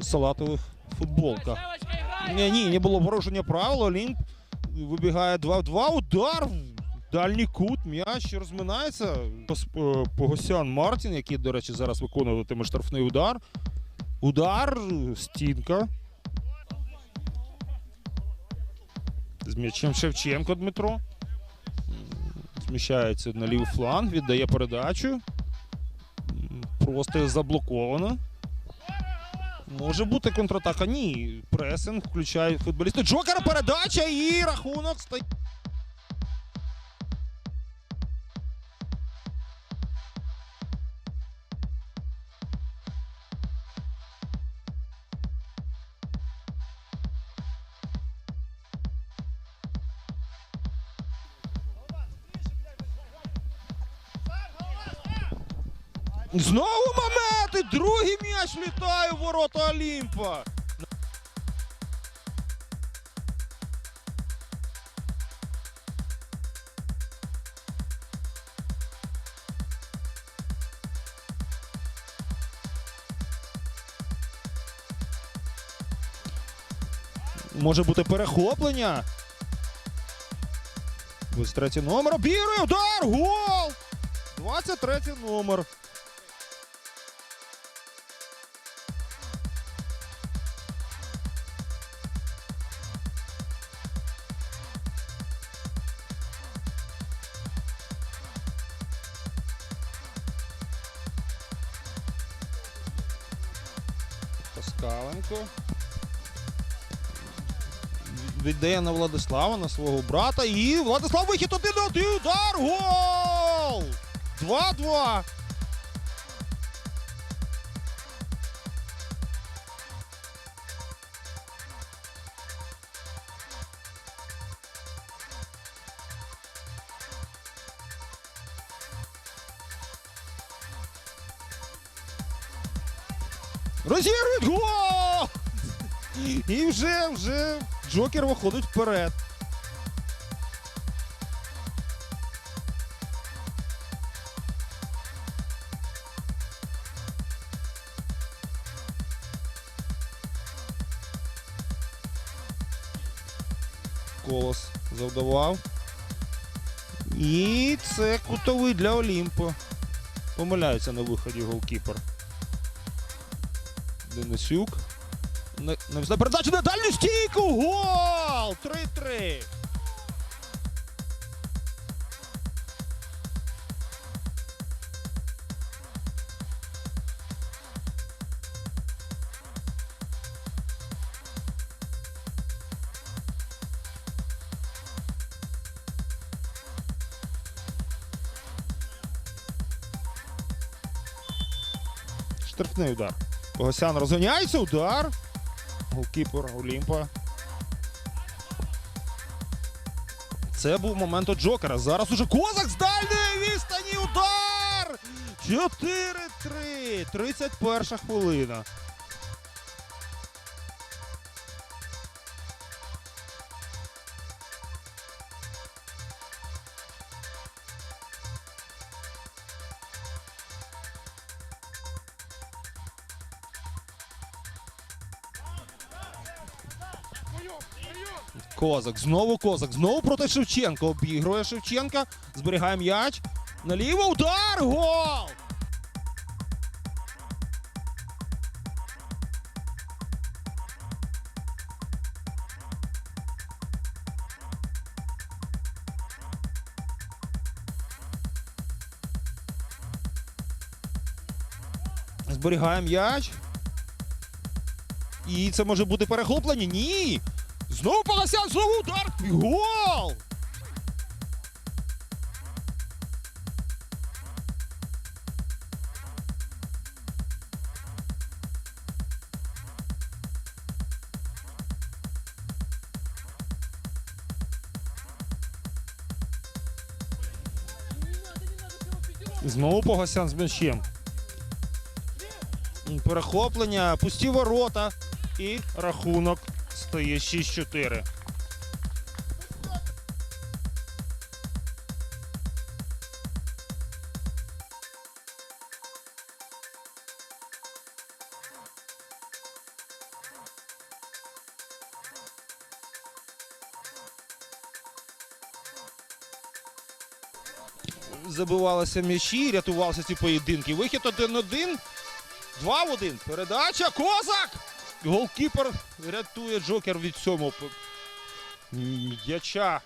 салатових футболках. Ні, ні, не було порушення правил. Олімп вибігає 2 в 2. Удар. Дальній кут, м'яч розминається. Е, Погосян Мартін, який, до речі, зараз виконуватиме штрафний удар. Удар, стінка. З м'ячем Шевченко Дмитро. Зміщається на лівий фланг, віддає передачу. Просто заблоковано. Може бути контратака. Ні. Пресинг включає футболісти. Джокера передача і рахунок стає. Знову момент! І другий м'яч літає в ворота Олімпа. Може бути перехоплення. 23 номер. Обігрує удар! Гол! 23 номер. Паскаленко. Віддає на Владислава, на свого брата. І Владислав вихід 1-1. Удар! Гол! 2-2. Розігрують гол! І вже, вже Джокер виходить вперед. Колос завдавав. І це кутовий для Олімпу. Помиляється на виході голкіпер. Денисюк. Взна передачу на дальню стійку. Гол! 3-3. Штрафний удар. Погосян розганяється, удар. Голкіпер Олімпа. Це був момент от Джокера. Зараз уже Козак з дальньої відстані удар! 4-3. 31 хвилина. Козак, знову Козак, знову проти Шевченка. Обігрує Шевченка. Зберігає м'яч. Наліво удар! Гол! Зберігає м'яч. І це може бути перехоплення? Ні! Знову Погасян, знову удар! І Гол! Знову Погасян з м'ячем. Перехоплення, пусті ворота і рахунок стає 6-4. Забивалися м'ячі, рятувалися ці поєдинки. Вихід 1-1. 2 в 1. Передача. Козак! Голкіпер рятує Джокер від цьому м'яча